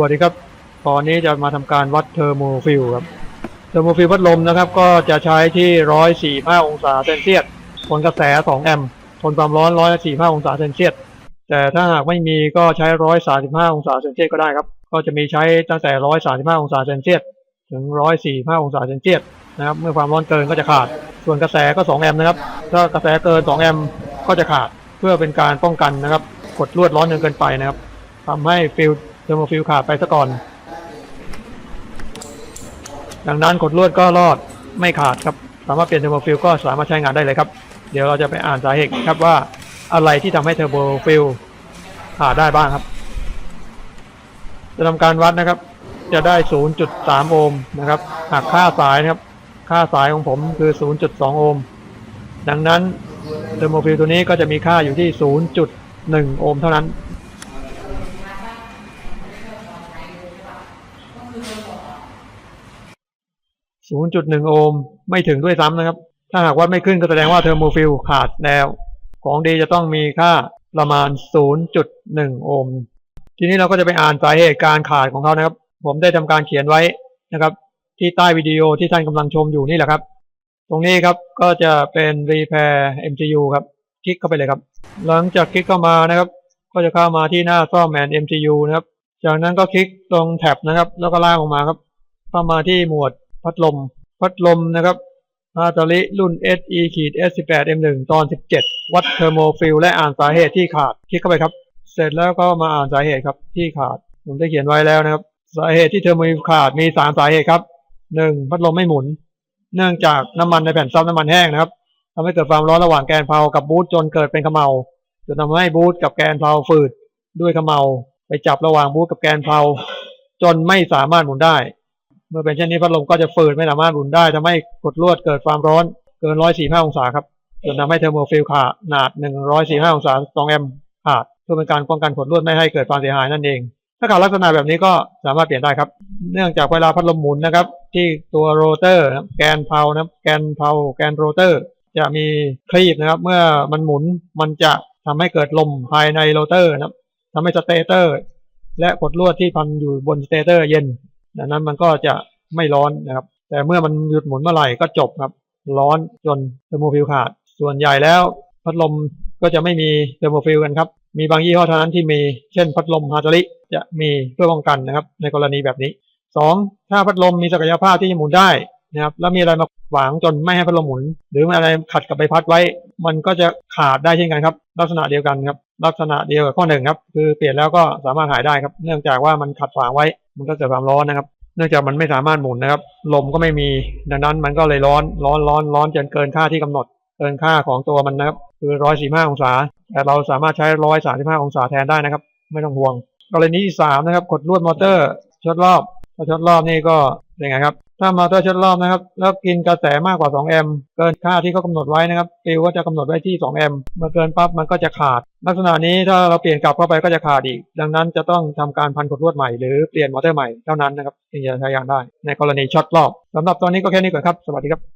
วัสดีครับ ตอนนี้จะมาทำการวัดเทอร์โมฟิลครับ เทอร์โมฟิลพัดลมนะครับ ก็จะใช้ที่145องศาเซนเซียส ทนกระแส2แอมป์ ทนความร้อน145องศาเซนเซียส แต่ถ้าหากไม่มีก็ใช้135องศาเซนเซียสก็ได้ครับ ก็จะมีใช้ตั้งแต่135องศาเซนเซียส ถึง145องศาเซนเซียสนะครับ เมื่อความร้อนเกินก็จะขาด ส่วนกระแสก็2แอมป์นะครับ ถ้ากระแสเกิน2แอมป์ก็จะขาด เพื่อเป็นการป้องกันนะครับ กดลวดร้อนจนเกินไปนะครับทำให้ฟิล เทอร์โมฟิลขาดไปซะก่อน ดังนั้นกดลวดก็รอดไม่ขาดครับ สามารถเปลี่ยนเทอร์โมฟิลก็สามารถใช้งานได้เลยครับ เดี๋ยวเราจะไปอ่านสาเหตุครับว่าอะไรที่ทำให้เทอร์โมฟิลขาดได้บ้างครับ จะทำการวัดนะครับ จะได้ 0.3 โอห์มนะครับ หากค่าสายนะครับ ค่าสายของผมคือ 0.2 โอห์ม ดังนั้นเทอร์โมฟิลตัวนี้ก็จะมีค่าอยู่ที่ 0.1 โอห์มเท่านั้น 0.1โอห์มไม่ถึงด้วยซ้ำนะครับ ถ้าหากวัดไม่ขึ้นก็แสดงว่าเทอร์โมฟิลขาดแล้ว ของดีจะต้องมีค่าประมาณ 0.1 โอห์ม ทีนี้เราก็จะไปอ่านสาเหตุการขาดของเขานะครับ ผมได้ทำการเขียนไว้นะครับ ที่ใต้วิดีโอที่ท่านกำลังชมอยู่นี่แหละครับ ตรงนี้ครับก็จะเป็น repair MCU ครับ คลิกเข้าไปเลยครับ หลังจากคลิกเข้ามานะครับ ก็จะเข้ามาที่หน้าซ่อมแมน MCU นะครับ จากนั้นก็คลิกตรงแท็บนะครับ แล้วก็ลากออกมาครับ เข้ามาที่หมวดพัดลม พัดลมนะครับอาตาลิรุ่น SE ขีด S18 M1 ตอน 17 วัดเทอร์โมฟิลและอ่านสาเหตุที่ขาด คลิกเข้าไปครับ เสร็จแล้วก็มาอ่านสาเหตุครับที่ขาด ผมได้เขียนไว้แล้วนะครับ สาเหตุที่เทอร์โมฟิลขาดมี 3 สาเหตุครับ 1. พัดลมไม่หมุน เนื่องจากน้ำมันในแผ่นซับน้ำมันแห้งนะครับทำให้เกิดความร้อนระหว่างแกนเพลากับบูทจนเกิดเป็นเขมเมาจนทำให้บูทกับแกนเพลาฝืดด้วยเขมเมา ไปจับระหว่างบูทกับแกนเพลาจนไม่สามารถหมุนได้ เมื่อเป็นเช่นนี้พัดลมก็จะฝืดไม่สามารถหมุนได้ทำให้กดลวดเกิดความร้อนเกิน145องศาครับจนทำให้เทอร์โมฟิลขาดขนาด145องศา2แอมป์ขาดเพื่อเป็นการป้องกันกดลวดไม่ให้เกิดความเสียหายนั่นเอง ถ้าขาดลักษณะแบบนี้ก็สามารถเปลี่ยนได้ครับ เนื่องจากเวลาพัดลมหมุนนะครับ ที่ตัวโรเตอร์แกนเพลานะแกนเพลาแกนโรเตอร์ จะมีครีบนะครับ เมื่อมันหมุนมันจะทำให้เกิดลมภายในโรเตอร์นะครับ ทำให้สเตเตอร์ และกดลวดที่พันอยู่บนสเตเตอร์เย็นดังนั้นมันก็จะไม่ร้อนนะครับ แต่เมื่อมันหยุดหมุนเมื่อไหร่ก็จบครับ ร้อนจนเทอร์โมฟิลขาด ส่วนใหญ่แล้วพัดลมก็จะไม่มีเทอร์โมฟิลกันครับ มีบางยี่ห้อเท่านั้นที่มี เช่นพัดลมฮาตาริจะมีเพื่อป้องกันนะครับ ในกรณีแบบนี้สองถ้าพัดลมมีศักยภาพที่จะหมุนได้นะครับ แล้วมีอะไรมาขวางจนไม่ให้พัดลมหมุน หรือมีอะไรขัดกับใบพัดไว้ มันก็จะขาดได้เช่นกันครับ ลักษณะเดียวกันครับ ลักษณะเดียวกับข้อหนึ่งครับ คือเปลี่ยนแล้วก็สามารถหายได้ครับ เนื่องจากว่ามันขัดขวางไว้ มันก็เกิดความร้อนนะครับ เนื่องจากมันไม่สามารถหมุนนะครับ ลมก็ไม่มี ดังนั้นมันก็เลยร้อน ร้อนร้อนร้อนจนเกินค่าที่กำหนด เกินค่าของตัวมันนะครับ คือร้อยสี่ห้าองศา แต่เราสามารถใช้ร้อยสามสิบห้าองศาแทนได้นะครับ ไม่ต้องห่วง กรณีที่สามนะครับ กดลวดมอเตอร์ช็อตรอบ ถ้าช็อตรอบนี่ก็เป็นไงครับ ถ้ามาเตอร์ช็อตรอบนะครับ แล้วกินกระแสมากกว่า 2 แอมป์เกินค่าที่เขากำหนดไว้นะครับฟิวก็จะกำหนดไว้ที่ 2 แอมป์เมื่อเกินปั๊บมันก็จะขาด ลักษณะนี้ถ้าเราเปลี่ยนกลับเข้าไปก็จะขาดอีก ดังนั้นจะต้องทำการพันกดลวดใหม่หรือเปลี่ยนมอเตอร์ใหม่เท่านั้นนะครับถึงจะใช้งานได้ ในกรณีช็อตรอบสำหรับตอนนี้ก็แค่นี้ก่อนครับ สวัสดีครับ